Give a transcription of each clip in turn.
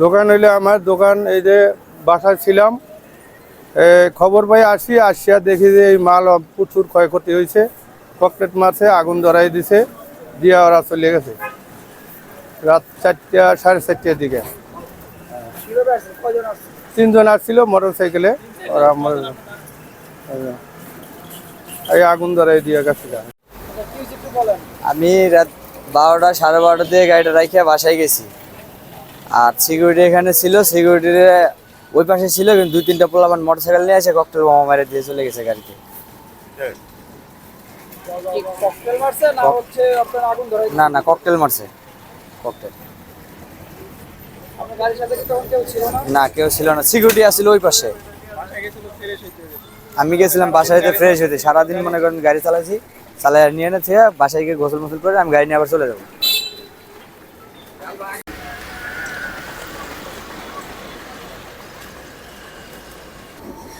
দোকান হইলে আমার দোকান, এই যে বাসায় ছিলাম খবর পাই আসি, আসিয়া দেখি যে এই মাল প্রচুর ক্ষয়ক্ষতি হয়েছে ককটেট মারছে, আগুন ধরাই দিছে, দিয়া ওরা চলে গেছে। রাত চারটা, সাড়ে চারটার দিকে। তিনজন আসছিল মোটর সাইকেলে ওরা এই আগুন ধরাই দিয়ে গেছে। আমি রাত বারোটা, সাড়ে বারোটা দিয়ে গাড়িটা রাখে বাসায় গেছি। আর সিকিউরিটি এখানে ছিল সিকিউরিটি ওই পাশে ছিল কিন্তু দুই তিনটা মোটর সাইকেল নিয়ে এসে ককটেল বোমা মেরে দিয়ে চলে গেছে গাড়িতে। না না ককটেল মারছে ককটেল না? কেউ ছিল না। সিকিউরিটি আসছিল ওই পাশে। আমি গেছিলাম বাসায় ফ্রেশ হতে সারাদিন মনে করেন গাড়ি চালাইছি চালাই নিয়ে এনেছে বাসায় গিয়ে গোসল মোসল করে আমি গাড়ি নিয়ে আবার চলে যাব।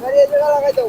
Nadie llega a la gata.